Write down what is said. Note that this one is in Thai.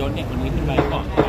ยศเนี่ยคนนี้ขึ้นไปก่อน